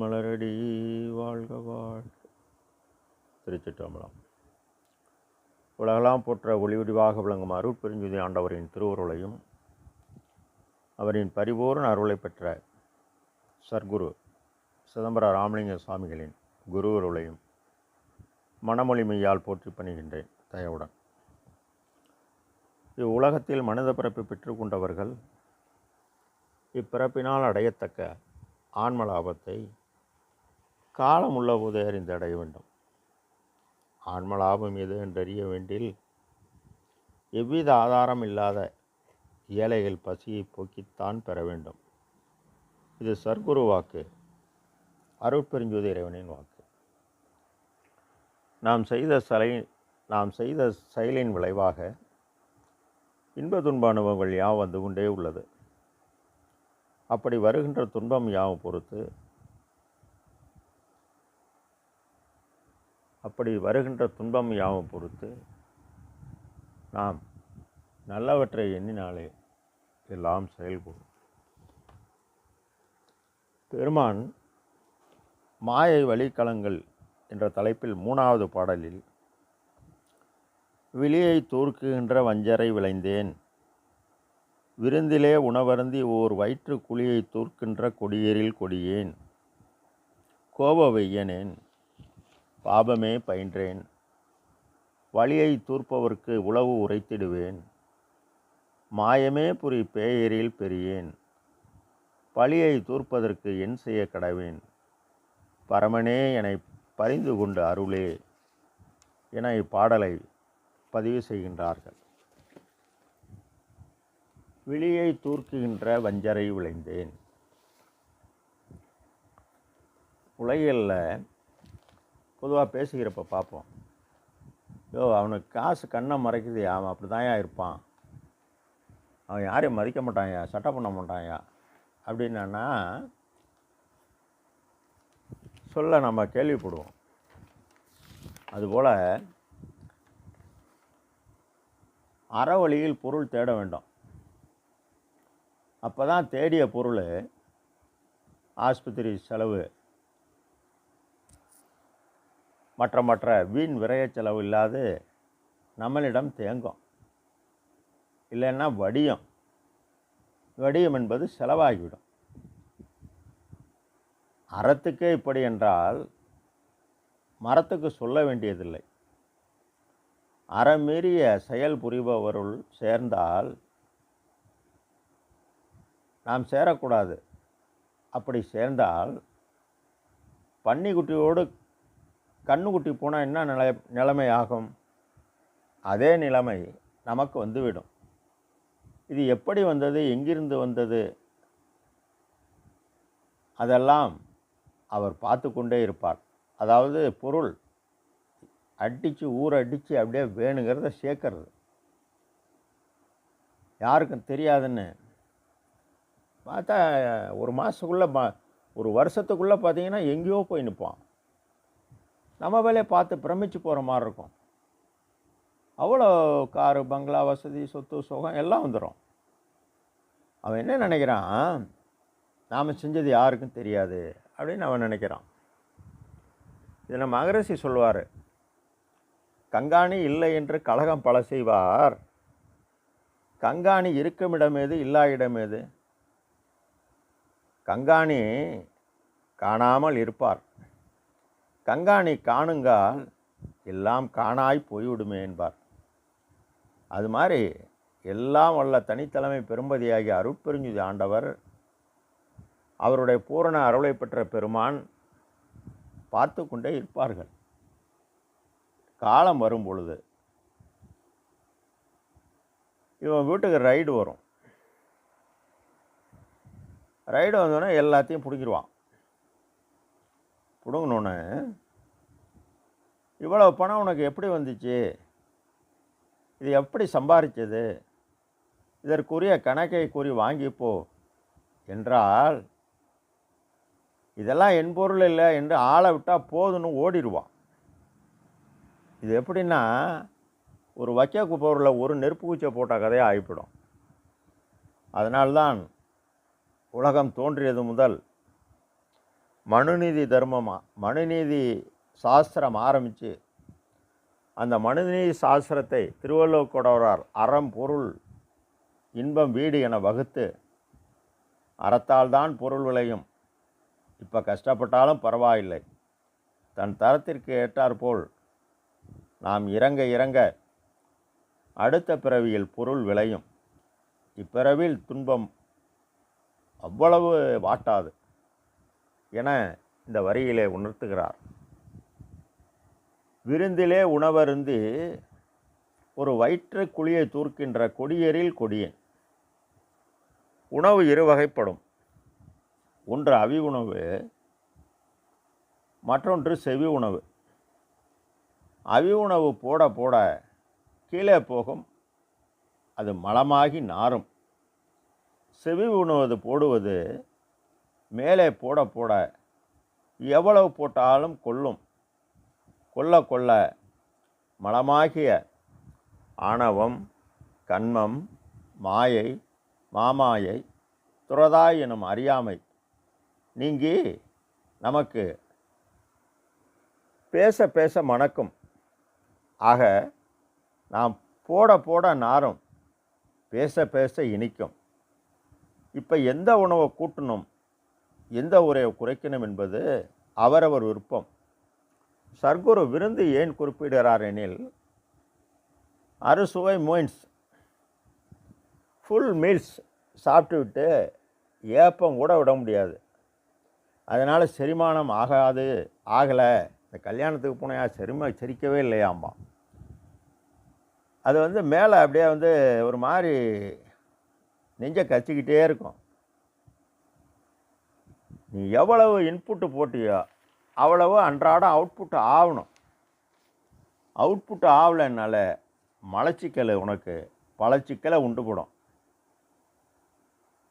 மலரடி வாழ்க வாழ்க. திருச்சிற்றம்பலம். உலகெல்லாம் போற்ற ஒளிவடிவாக விளங்கும் அருட்பெருஞ்சுதி ஆண்டவரின் திருவுருளையும் அவரின் பரிபூர்ண அருளை பெற்ற சர்க்குரு சிதம்பர ராமலிங்க சுவாமிகளின் குருவருளையும் மனமொழிமையால் போற்றி பணிகின்றேன் தயவுடன். இவ்வுலகத்தில் மனித பிறப்பை பெற்றுக்கொண்டவர்கள் இப்பிறப்பினால் அடையத்தக்க ஆன்ம லாபத்தை காலம் உள்ளபோதே அறிந்து அடைய வேண்டும். ஆன்ம லாபம் எது என்றறிய வேண்டில் எவ்வித ஆதாரம் இல்லாத ஏழைகள் பசியை போக்கித்தான் பெற வேண்டும். இது சர்க்குரு வாக்கு அருட்பெருஞ்சோதி இறைவனின் வாக்கு. நாம் செய்த சலை நாம் செய்த செயலின் விளைவாக இன்ப துன்ப அனுபவங்கள் யாவும் வந்து கொண்டே உள்ளது. அப்படி வருகின்ற துன்பம் யாவும் பொறுத்து? அப்படி வருகின்ற துன்பம் யாவும் பொறுத்து? நாம் நல்லவற்றை எண்ணினாலே எல்லாம் செயல்படும். பெருமான் மாயை வழிக்கலங்கள் என்ற தலைப்பில் மூணாவது பாடலில் விழியை தூர்க்குகின்ற வஞ்சரை விளைந்தேன். விருந்திலே உணவருந்தி ஓர் வயிற்று குழியை தூர்க்கின்ற கொடியேறில் கொடியேன். கோப வெய்யனேன் பாபமே பயின்றேன். வழியை தூர்ப்பவர்க்கு உளவு உரைத்திடுவேன். மாயமே புரி பேயரில் பெரியேன். பழியை தூர்ப்பதற்கு என் செய்ய கடவேன். பரமனே என்னை பரிந்து கொண்டு அருளே என இப்பாடலை பதிவு செய்கின்றார்கள். விழியை தூர்க்குகின்ற வஞ்சரை விளைந்தேன். உலகில் பொதுவாக பேசுகிறப்ப பார்ப்போம் யோ அவனுக்கு காசு கண்ணை மறைக்குது அவன் அப்படி தான்யா இருப்பான். அவன் யாரையும் மதிக்க மாட்டான்யா சட்டை பண்ண மாட்டான்யா அப்படின்னா சொல்ல நம்ம கேள்விப்படுவோம். அதுபோல் அறவழியில் பொருள் தேட வேண்டும். அப்போ தான் தேடிய பொருள் ஆஸ்பத்திரி செலவு. மற்ற மற்ற வீண் விரைய செலவு இல்லாது நம்மளிடம் தேங்கும். இல்லைன்னா வடியம். வடியம் என்பது செலவாகிவிடும். அறத்துக்கே இப்படி என்றால் மரத்துக்கு சொல்ல வேண்டியதில்லை. அறமீறிய செயல் புரிபவருள் சேர்ந்தால் நாம் சேரக்கூடாது. அப்படி சேர்ந்தால் பன்னிக்குட்டியோடு கண்ணுக்குட்டி போனால் என்ன நிலை நிலைமை ஆகும்? அதே நிலைமை நமக்கு வந்துவிடும். இது எப்படி வந்தது எங்கிருந்து வந்தது? அதெல்லாம் அவர் பார்த்து கொண்டே இருப்பார். அதாவது பொருள் அடித்து ஊற அடித்து அப்படியே வேணுங்கிறத சேர்க்கறது. யாருக்கும் தெரியாதுன்னு பார்த்தா ஒரு மாதத்துக்குள்ளே பா ஒரு வருஷத்துக்குள்ளே பார்த்தீங்கன்னா எங்கேயோ போய் நிற்பான் நம்ம வேலையை பார்த்து பிரமிச்சு போகிற மாதிரி இருக்கும். அவ்வளோ காரு பங்களா வசதி சொத்து சுகம் எல்லாம் வந்துடும் அவன் என்ன நினைக்கிறான்? நாம் செஞ்சது யாருக்கும் தெரியாது அப்படின்னு அவன் நினைக்கிறான். இதை நம்ம அகரசி சொல்லுவார். கங்காணி இல்லை என்று கழகம் பல செய்வார். கங்காணி இருக்கும் எது இல்லா இடம் எது கங்காணி காணாமல் இருப்பார். கங்காணி காணுங்கால் எல்லாம் காணாய் போய்விடுமே என்பார். அது மாதிரி எல்லாம் வல்ல தனித்தலைமை பெரும்பதியாகிய அருட்பெருஞ்சுதி ஆண்டவர் அவருடைய பூரண அருளை பெற்ற பெருமான் பார்த்து கொண்டே இருப்பார்கள். காலம் வரும் பொழுது. இவன் வீட்டுக்கு ரைடு வரும். ரைடு வந்தோடனே எல்லாத்தையும் பிடிக்கிடுவான் பிடுங்கினோன்னு இவ்வளோ பணம் உனக்கு எப்படி வந்துச்சு? இது எப்படி சம்பாதிச்சது இதற்குரிய கணக்கை கூறி வாங்கிப்போ என்றால் இதெல்லாம் என் பொருள் இல்லை என்று ஆளை விட்டால் போதுன்னு ஓடிடுவான். இது எப்படின்னா ஒரு வைக்க பொருளில் ஒரு நெருப்பு குச்சை போட்ட கதையாக ஆகிவிடும் அதனால்தான் உலகம் தோன்றியது முதல் மனுநீதி தர்மமாக மனுநீதி சாஸ்திரம் ஆரம்பித்து அந்த மனுநீதி சாஸ்திரத்தை திருவள்ளுவக்கொடவரார் அறம் பொருள் இன்பம் வீடு என வகுத்து அறத்தால் தான் பொருள் விளையும். இப்போ கஷ்டப்பட்டாலும் பரவாயில்லை. தன் தரத்திற்கு ஏற்றாற்போல் நாம் இறங்க இறங்க அடுத்த பிறவியில் பொருள் விளையும். இப்பிறவில் துன்பம் அவ்வளவு வாட்டாது. என இந்த வரியிலே உணர்த்துகிறார். விருந்திலே உணவருந்து ஒரு வயிற்று குழியை தூர்க்கின்ற கொடியரில் கொடியேன். உணவு இரு வகைப்படும் ஒன்று அவி உணவு மற்றொன்று செவி உணவு. அவி உணவு போட போட கீழே போகும். அது மலமாகி நாரும். செவி உணவது போடுவது மேலே போட போட எவ்வளவு போட்டாலும் கொல்லும். கொல்ல கொல்ல மலமாகிய ஆணவம் கண்மம் மாயை மாமாயை துறதா எனும் அறியாமை நீங்கி நமக்கு பேச பேச மணக்கும். ஆக நாம் போட போட நாரும் பேச பேச இனிக்கும். இப்போ எந்த உணவை கூட்டணும் எந்த உரையை குறைக்கணும் என்பது அவரவர் விருப்பம். சர்க்குரு விருந்து ஏன் குறிப்பிடுகிறார் எனில் அறுசுவை மீல்ஸ் ஃபுல் மீல்ஸ் சாப்பிட்டு விட்டு ஏப்பம் கூட விட முடியாது. அதனால் செரிமானம் ஆகாது ஆகலை. இந்த கல்யாணத்துக்கு போனையா செரிம செரிக்கவே இல்லையாம்மா அது வந்து மேலே அப்படியே வந்து ஒரு மாதிரி நெஞ்சை கச்சிக்கிட்டே இருக்கும். நீ எவ்வளவு இன்புட்டு போட்டியோ அவ்வளவு அன்றாடம் அவுட்புட் ஆகணும். அவுட்புட் ஆகலைன்னால மலச்சிக்கல் உனக்கு பல சிக்கலை உண்டு போடும்.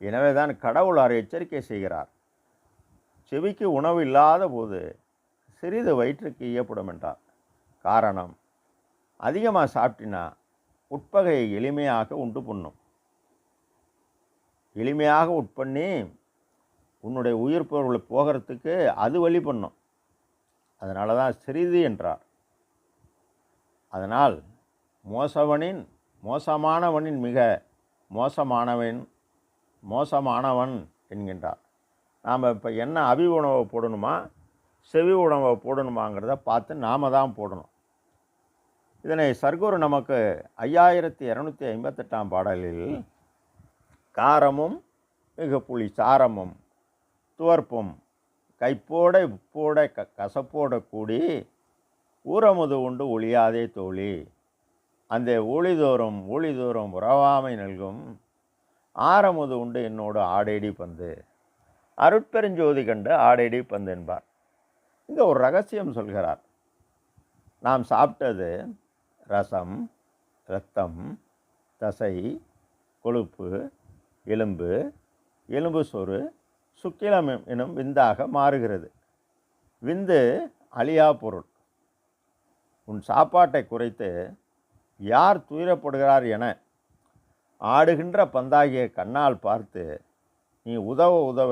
எனவே தான் கடவுளார் எச்சரிக்கை செய்கிறார். செவிக்கு உணவு இல்லாத போது சிறிது வயிற்றுக்கு ஈயப்படும் என்றார். காரணம் அதிகமாக சாப்பிட்டினா உட்பகையை எளிமையாக உண்டு பண்ணும். எளிமையாக உட்பண்ணி உன்னுடைய உயிர் பொருள் போகிறதுக்கு அது வழி பண்ணும். அதனால தான் சிறிது என்றார். அதனால் மோசவனின் மோசமானவனின் மிக மோசமானவன் மோசமானவன் என்கின்றார். நாம் இப்போ என்ன அவி உணவை போடணுமா செவி உணவை போடணுமாங்கிறத பார்த்து நாம் தான் போடணும். இதனை சர்க்குரு நமக்கு ஐயாயிரத்தி இரநூத்தி ஐம்பத்தெட்டாம் பாடலில் காரமும் மிக புளி சாரமும் துவர்ப்பும் கைப்போட உப்போட க கசப்போட கூடி ஊரமுது உண்டு ஒளியாதே தோழி. அந்த ஒளிதோறும் ஊழிதோறும் உறவாமை நல்கும். ஆரமுது உண்டு என்னோடு ஆடேடி பந்து. அருட்பெருஞ்சோதி கண்டு ஆடேடி பந்து என்பார். இங்கே ஒரு ரகசியம் சொல்கிறார். நாம் சாப்பிட்டது ரசம் இரத்தம் தசை கொழுப்பு எலும்பு எலும்பு சோறு சுக்கிலம் எனும் விந்தாக மாறுகிறது. விந்து அழியா பொருள். உன் சாப்பாட்டை குறைத்து யார் துயரப்படுகிறார் என ஆடுகின்ற பந்தாகிய கண்ணால் பார்த்து நீ உதவ உதவ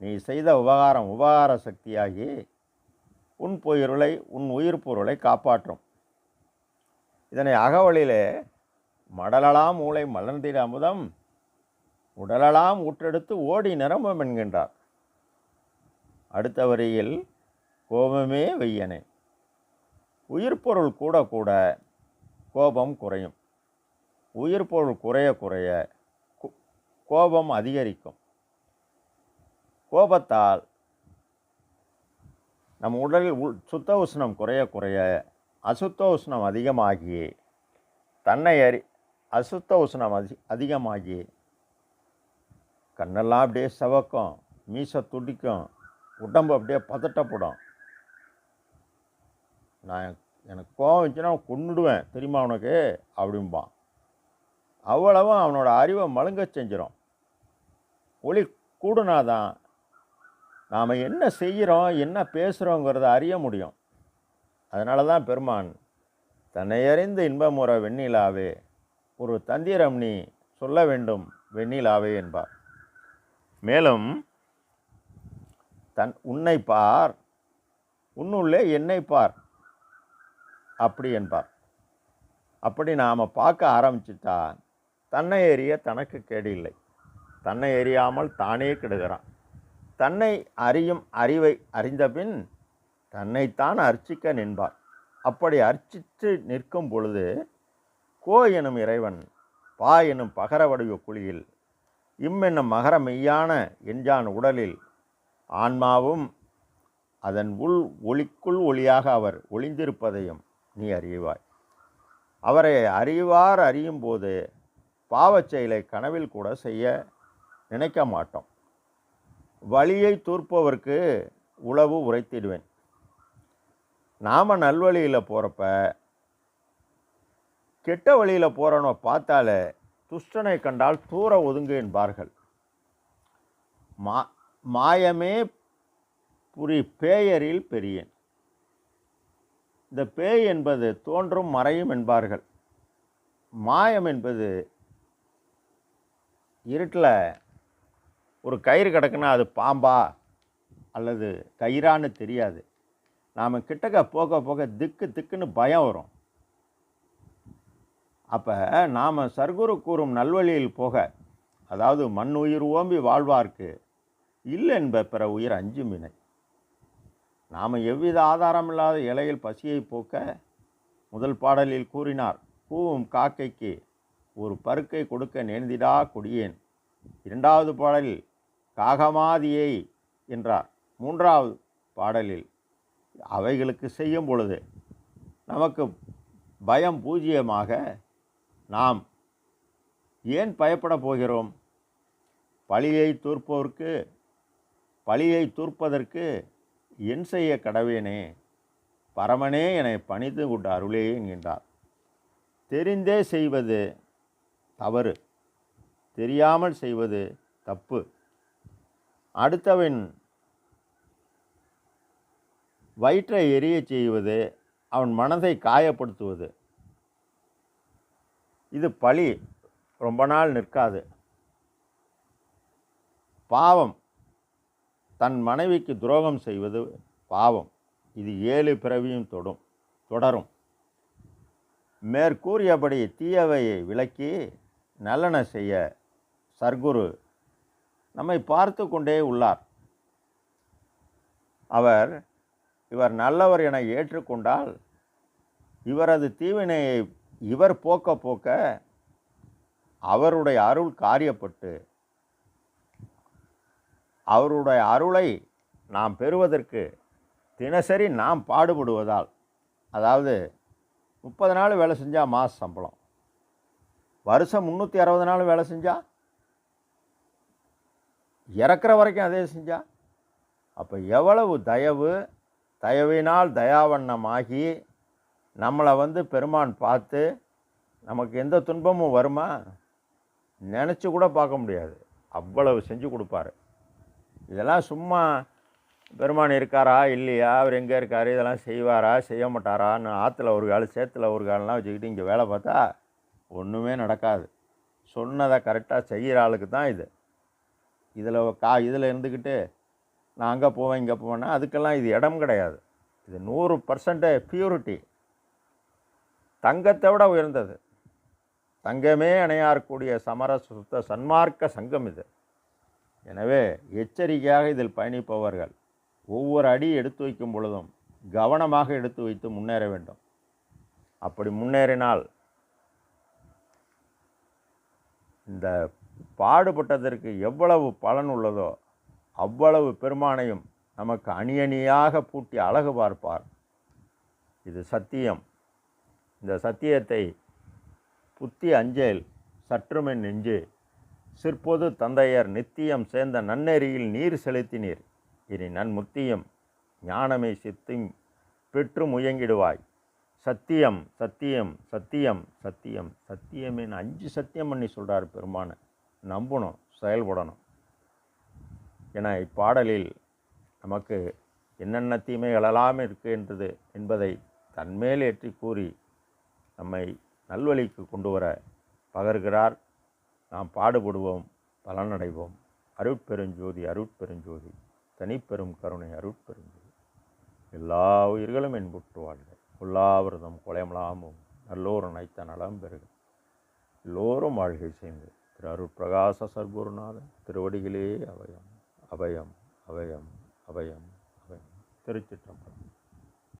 நீ செய்த உபகாரம் உபகார சக்தியாகி உன் பொருளை உன் உயிர் பொருளை காப்பாற்றும். இதனை அகவலிலே மடலலாம் மூளை மலர்ந்திட அமுதம் உடலெல்லாம் ஊற்றெடுத்து ஓடி நிரம்பும் என்கின்றார். அடுத்த வரியில் கோபமே வெய்யனே. உயிர் பொருள் கூட கூட கோபம் குறையும். உயிர் பொருள் குறைய குறைய கோபம் அதிகரிக்கும். கோபத்தால் நம் உடலில் உள் சுத்த உஷ்ணம் குறைய குறைய அசுத்த உஷ்ணம் அதிகமாகி தன்னை அறி அசுத்த உஷ்ணம் அதி அதிகமாகி கண்ணெல்லாம் அப்படியே செவக்கும் மீசை துடிக்கும் உடம்பு அப்படியே பதட்டப்படும். நான் எனக்கு கோவம் வச்சுன்னா கொன்னுடுவேன். தெரியுமா அவனுக்கு அப்படிம்பான். அவ்வளவும் அவனோட அறிவை மழுங்க செஞ்சிடும் ஒளி கூடுனாதான் நாம் என்ன செய்கிறோம் என்ன பேசுகிறோங்கிறத அறிய முடியும். அதனால தான் பெருமான் தன்னை அறிந்து இன்பமுற வெண்ணிலாவே ஒரு தந்திரம் நீ சொல்ல வேண்டும் வெண்ணிலாவே என்பார். மேலும் தன் உன்னை பார் உன்னுள்ளே என்னை பார் அப்படி என்பார். அப்படி நாம் பார்க்க ஆரம்பிச்சிட்டா தன்னை எறிய தனக்கு கேடு இல்லை. தன்னை எறியாமல் தானே கெடுகிறான். தன்னை அறியும் அறிவை அறிந்தபின் தன்னைத்தான் அர்ச்சிக்க நின்பார். அப்படி அர்ச்சித்து நிற்கும் பொழுது கோ எனும் இறைவன் பா எனும் பகர வடிவ குழியில் இம் என்னும் மகர மெய்யான எஞ்சான் உடலில் ஆன்மாவும் அதன் உள் ஒளிக்குள் ஒளியாக அவர் ஒளிந்திருப்பதையும் நீ அறிவாய். அவரை அறிவார் அறியும் போது பாவச் செயலை கனவில் கூட செய்ய நினைக்க மாட்டோம். வழியை தூர்ப்பவர்க்கு உளவு உரைத்திடுவேன். நாம் நல்வழியில் போகிறப்ப கெட்ட வழியில் போகிறவனை பார்த்தாலே துஷ்டனை கண்டால் தூர ஒதுங்கு என்பார்கள். மா மாயமே புரி பேயரில் பெரியன். இந்த பேய் என்பது தோன்றும் மறையும் என்பார்கள். மாயம் என்பது இருட்டில் ஒரு கயிறு கிடக்குன்னா அது பாம்பா அல்லது கயிறான்னு தெரியாது. நாம் கிட்டக்க போக போக திக்கு திக்குன்னு பயம் வரும். அப்போ நாம் சர்க்குரு கூறும் நல்வழியில் போக அதாவது மண் உயிர் ஓம்பி வாழ்வார்க்கு இல்லை என்ப பிற உயிர் அஞ்சுமினை நாம் எவ்வித ஆதாரமில்லாத இலையில் பசியை போக்க முதல் பாடலில் கூறினார் பூவும் காக்கைக்கு ஒரு பருக்கை கொடுக்க நேர்ந்திடா கொடியேன். இரண்டாவது பாடலில் காகமாதியை என்றார். மூன்றாவது பாடலில் அவைகளுக்கு செய்யும் பொழுது நமக்கு பயம் பூஜ்ஜியமாக நாம் ஏன் பயப்பட போகிறோம்? பழியை தூர்ப்பவர்க்கு பழியை தூர்ப்பதற்கு என் செய்ய கடவேனே? பரமனே என்னை பணிந்து கொண்டு அருளே என்கின்றார். தெரிந்தே செய்வது தவறு தெரியாமல் செய்வது தப்பு. அடுத்தவன் வயிற்றை எரியச் செய்வது அவன் மனதை காயப்படுத்துவது. இது பழி. ரொம்ப நாள் நிற்காது. பாவம். தன் மனைவிக்கு துரோகம் செய்வது பாவம். இது ஏழு பிறவியும் தொடும் தொடரும். மேற்கூறியபடி தீயவையை விலக்கி நல்லன செய்ய சர்க்குரு நம்மை பார்த்து கொண்டே உள்ளார். அவர் இவர் நல்லவர் என ஏற்றுக்கொண்டால் இவரது தீவினையை இவர் போக்க போக்க அவருடைய அருள் காரியப்பட்டு அவருடைய அருளை நாம் பெறுவதற்கு தினசரி நாம் பாடுபடுவதால் அதாவது முப்பது நாள் வேலை செஞ்சால் மாத சம்பளம் வருஷம் முந்நூற்றி அறுபது நாள் வேலை செஞ்சால் இறக்குற வரைக்கும் அதே செஞ்சால் அப்போ எவ்வளவு தயவு தயவினால் தயாவண்ணமாகி நம்மளை வந்து பெருமான் பார்த்து நமக்கு எந்த துன்பமும் வருமா? நினச்சி கூட பார்க்க முடியாது. அவ்வளவு செஞ்சு கொடுப்பாரு. இதெல்லாம் சும்மா பெருமான் இருக்காரா? இல்லையா? அவர் எங்கே இருக்கார்? இதெல்லாம் செய்வாரா? செய்ய மாட்டாரான்னு ஆற்றுல ஒரு கால் சேத்துல ஒரு காலெலாம் வச்சுக்கிட்டு இங்கே வேலை பார்த்தா ஒன்றுமே நடக்காது. சொன்னதை கரெக்டாக செய்கிற ஆளுக்கு தான் இது. இதில் கா இதில் இருந்துக்கிட்டு நான் அங்கே போவேன் இங்கே போவேன்னா அதுக்கெல்லாம் இது இடம் கிடையாது. இது நூறு பர்சன்ட் பியூரிட்டி தங்கத்தை விட உயர்ந்தது. தங்கமே அணையாறக்கூடிய சமர சுத்த சன்மார்க்க சங்கம் இது. எனவே எச்சரிக்கையாக இதில் பயணிப்பவர்கள் ஒவ்வொரு அடி எடுத்து வைக்கும் பொழுதும் கவனமாக எடுத்து வைத்து முன்னேற வேண்டும். அப்படி முன்னேறினால் இந்த பாடுபட்டதற்கு எவ்வளவு பலன் உள்ளதோ அவ்வளவு பெருமானையும் நமக்கு அணி அணியாக பூட்டி அழகு பார்ப்பார். இது சத்தியம். இந்த சத்தியத்தை புத்தி அஞ்சேல் சற்றுமென் நெஞ்சு. சிற்பொது தந்தையர் நித்தியம் சேர்ந்த நன்னெறியில் நீர் செலுத்தினீர். இனி நன்முத்தியும் ஞானமே சித்தும் பெற்று முயங்கிடுவாய். சத்தியம் சத்தியம் சத்தியம் சத்தியம் சத்தியமின் அஞ்சு சத்தியம் பண்ணி சொல்கிறார் பெருமானை. நம்பணும் செயல்படணும். என இப்பாடலில் நமக்கு என்னென்ன தீமைகளெல்லாம் இருக்கின்றது என்பதை தன்மேல் ஏற்றி கூறி நம்மை நல்வழிக்கு கொண்டு வர பகர்கிறார். நாம் பாடுபடுவோம் பலனடைவோம். அருட்பெருஞ்சோதி அருட்பெருஞ்சோதி. தனிப்பெரும் கருணை அருட்பெருஞ்சோதி. எல்லா உயிர்களும் என்புற்று வாழ்க. உள்ளாவிரதம் கொலைமலாமும் நல்லோர் அனைத்த நலம் பெறுக. எல்லோரும் வாழ்கை சேர்ந்து திரு அருட்பிரகாச சர்க்குருநாதன் திருவடிகளே அபயம் அபயம் அபயம் அபயம் அபயம். திருச்சிற்றம்பலம்.